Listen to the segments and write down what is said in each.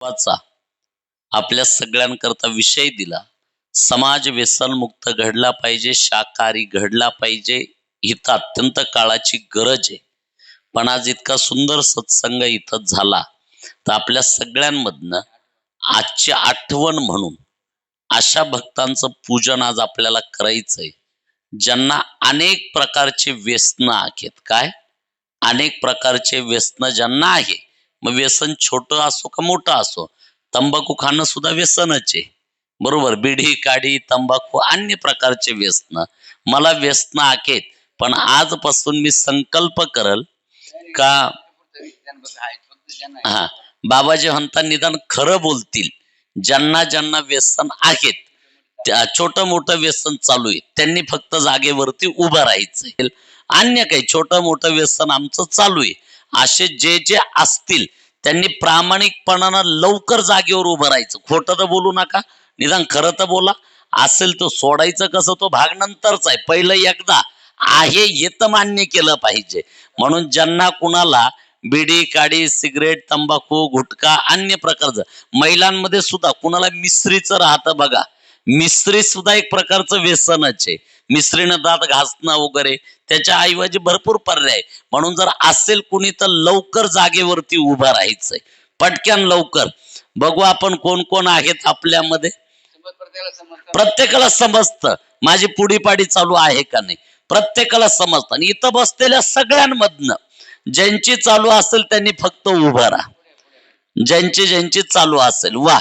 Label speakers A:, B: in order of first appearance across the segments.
A: वाचा आपल्या सगळ्यांकरता विषय दिला. समाज व्यसनमुक्त घडला पाहिजे शाकाहारी घडला पाहिजे ही तर अत्यंत काळाची गरज आहे. पण आज इतका सुंदर सत्संग इथं झाला तर आपल्या सगळ्यांमधनं आजची आठवण म्हणून अशा भक्तांचं पूजन आज आपल्याला करायचंय. ज्यांना अनेक प्रकारचे व्यसन आहेत. काय? अनेक प्रकारचे व्यसन ज्यांना आहे. मग व्यसन छोटं असो का मोठं असो तंबाखू खाणं सुद्धा व्यसनच आहे. बरोबर? बिडी काडी तंबाखू अन्य प्रकारचे व्यसन. मला व्यसन आकेत पण आजपासून मी संकल्प करल का हा बाबाजी म्हणता निदान खरं बोलतील. ज्यांना ज्यांना व्यसन आहेत त्या छोटं मोठं व्यसन चालू आहे. त्यांनी फक्त जागेवरती उभं राहायचं अन्य काही छोटं मोठं व्यसन आमचं चालू आहे. असे जे जे असतील त्यांनी प्रामाणिकपणानं लवकर जागेवर उभं राहायचं. खोटं तर बोलू नका निदान खरं तर बोला. असेल तो सोडायचं कसं तो भाग नंतरच आहे. पहिलं एकदा आहे येतं मान्य केलं पाहिजे. म्हणून ज्यांना कुणाला बिडी काडी सिगरेट तंबाखू गुटखा अन्य प्रकारचं महिलांमध्ये सुद्धा कुणाला मिश्रीचं राहतं बघा. मिश्री सुद्धा एक प्रकारचं व्यसनच आहे. मिस्त्रीनं दात घासणं वगैरे त्याच्या ऐवजी भरपूर पर्याय म्हणून जर असेल कुणी तर लवकर जागेवरती उभं राहायचंय. पटक्यान लवकर. बघू आपण कोण कोण आहेत आपल्यामध्ये. प्रत्येकाला समजतं माझी पुढीपाडी चालू आहे का नाही. प्रत्येकाला समजतं. आणि इथं बसलेल्या सगळ्यांमधनं ज्यांची चालू असेल त्यांनी फक्त उभं राहा. ज्यांची ज्यांची चालू असेल वा.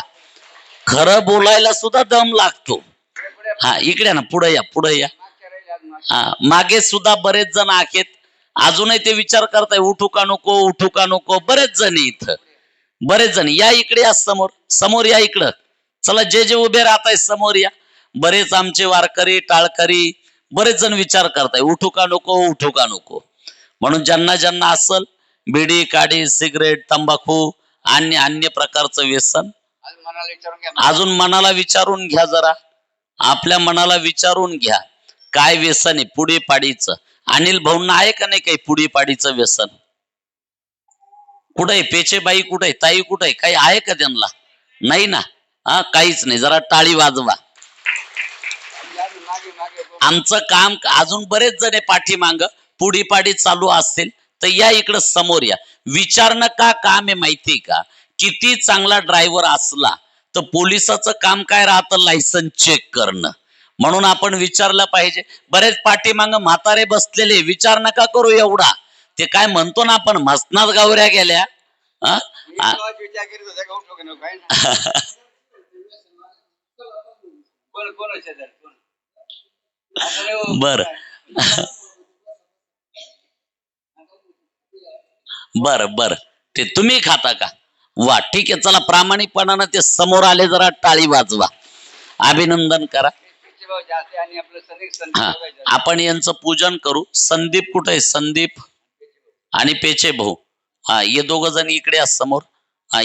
A: खरं बोलायला सुद्धा दम लागतो. हा इकडे ना पुढे या पुढे या. मागे सुद्धा बरेच जण आहेत. अजूनही ते विचार करताय उठू का नको उठू का नको. बरेच जण इथं. बरेच जण. या इकडे या समोर. समोर या इकडं. चला जे जे उभे राहताय समोर या. बरेच आमचे वारकरी टाळकरी बरेच जण विचार करताय. उठू का नको उठू का नको. म्हणून ज्यांना ज्यांना असल बिडी काडी सिगरेट तंबाखू अन्य अन्य प्रकारचं व्यसन. अजून मनाला विचारून घ्या जरा. आपल्या मनाला विचारून घ्या. काय व्यसन आहे? पुढे पाडीचं अनिल भाऊंना आहे का नाही काही पुढे पाडीचं व्यसन? कुठे आहे पेचेबाई कुठे आहे ताई कुठे आहे काही आहे का त्यांना? नाही ना. हा काहीच नाही. जरा टाळी वाजवा. आमचं काम अजून बरेच जण आहे पाठीमाग. पुढी पाडी चालू असतील तर या इकडं समोर या. विचारणं का काम आहे माहितीये का? किती चांगला ड्रायव्हर असला तर पोलिसाचं काम काय राहतं? लायसन चेक करणं. म्हणून आपण विचारलं पाहिजे. बरेच पाठीमाग म्हातारे बसलेले विचार नका करू एवढा. ते काय म्हणतो ना आपण मसनात गावऱ्या गेल्या. बर. बर बर. ते तुम्ही खाता का? वा ठीक आहे. चला प्रामाणिकपणानं ते समोर आले जरा टाळी वाजवा. अभिनंदन करा. हा. आपण यांचं पूजन करू. संदीप कुठे आहे? संदीप आणि पेचे भाऊ. हा हे दोघ जण इकडे समोर.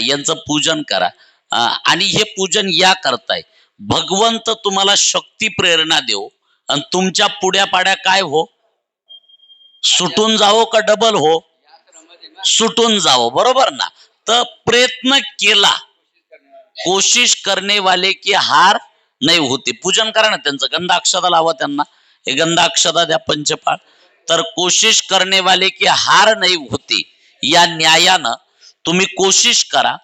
A: यांचं पूजन करा. आणि हे पूजन या करताय. भगवंत तुम्हाला शक्ती प्रेरणा देऊ आणि तुमच्या पुढ्या पाड्या काय हो? सुटून जावो का डबल हो? सुटून जावं. बरोबर ना? तर प्रयत्न केला. कोशिश करणे वाले की हार नाही होते. पूजन करा ना त्यांचं. गंधा लावा त्यांना. हे गंधाक्षता द्या पंचपाळ. तर कोशिश करणे वाले की हार नाही होते. या न्यायानं तुम्ही कोशिश करा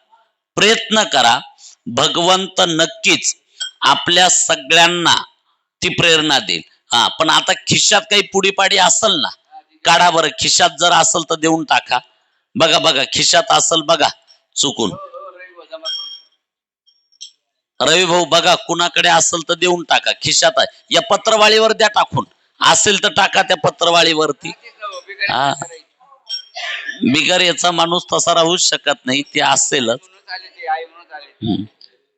A: प्रयत्न करा. भगवंत नक्कीच आपल्या सगळ्यांना ती प्रेरणा देईल. हा पण आता खिशात काही पुढीपाडी असल ना काढा बरं. खिशात जर असल तर देऊन टाका. बघा बघा. खिशात असल बघा चुकून. रवी भाऊ बघा कुणाकडे असेल तर देऊन टाका. खिशात आहे. या पत्रवाळीवर द्या टाकून. असेल तर टाका त्या पत्रवाळीवरती. हा. बिगर याचा माणूस तसा राहूच शकत नाही. ते असेलच.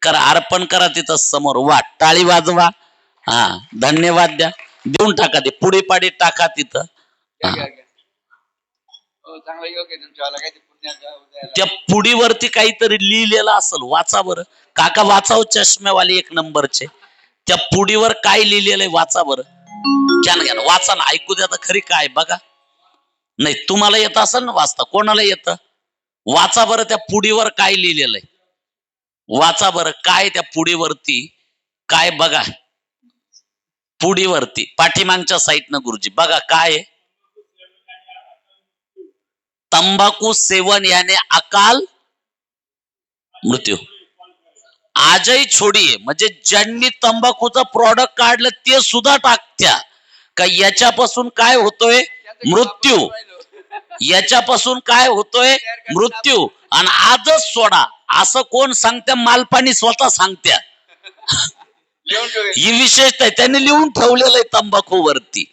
A: करा अर्पण करा तिथं समोर. वा टाळी वाजवा. हा धन्यवाद द्या. देऊन टाका ते. पुढे पाडी टाका तिथं. त्या पुडीवरती काहीतरी लिहिलेलं असेल वाचा बरं. काका वाचाव चष्मेवाले एक नंबरचे. त्या पुडीवर काय लिहिलेलं आहे वाचा बरं. घ्या ना घ्या ना वाचा ना ऐकू द्या तर खरी काय बघा. नाही तुम्हाला येत असेल ना वाचता कोणाला येतं? वाचा बरं त्या पुडीवर काय लिहिलेलं आहे वाचा बरं काय त्या पुडीवरती काय बघा. पुडीवरती पाठीमागच्या साईडनं गुरुजी बघा काय आहे? तंबाखू सेवन याने अकाल मृत्यू. आजही छोडी म्हणजे ज्यांनी तंबाखूचं प्रॉडक्ट काढलं ते सुद्धा टाकत्या. का याच्यापासून काय होतोय? मृत्यू. याच्यापासून काय होतोय? मृत्यू. आणि आजच सोडा. असं कोण सांगत्या मालपाणी स्वतः सांगत्या. ही विशेषता त्यांनी लिहून ठेवलेलं आहे तंबाखूवरती.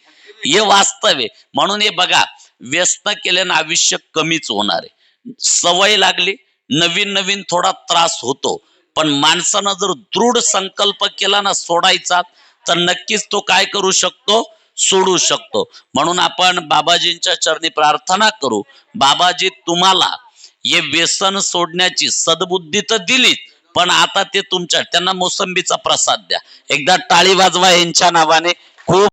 A: हे वास्तव आहे. म्हणून हे बघा व्यस्त केल्यानं आयुष्य कमीच होणार आहे. सवय लागली नवीन नवीन थोडा त्रास होतो. पण माणसानं जर दृढ संकल्प केला ना सोडायचा तर नक्कीच तो काय करू शकतो? सोडू शकतो. म्हणून आपण बाबाजींच्या चरणी प्रार्थना करू बाबाजी तुम्हाला हे व्यसन सोडण्याची सद्बुद्धी तर दिलीच पण आता ते तुमच्या त्यांना मोसंबीचा प्रसाद द्या. एकदा टाळी वाजवा यांच्या नावाने. खूप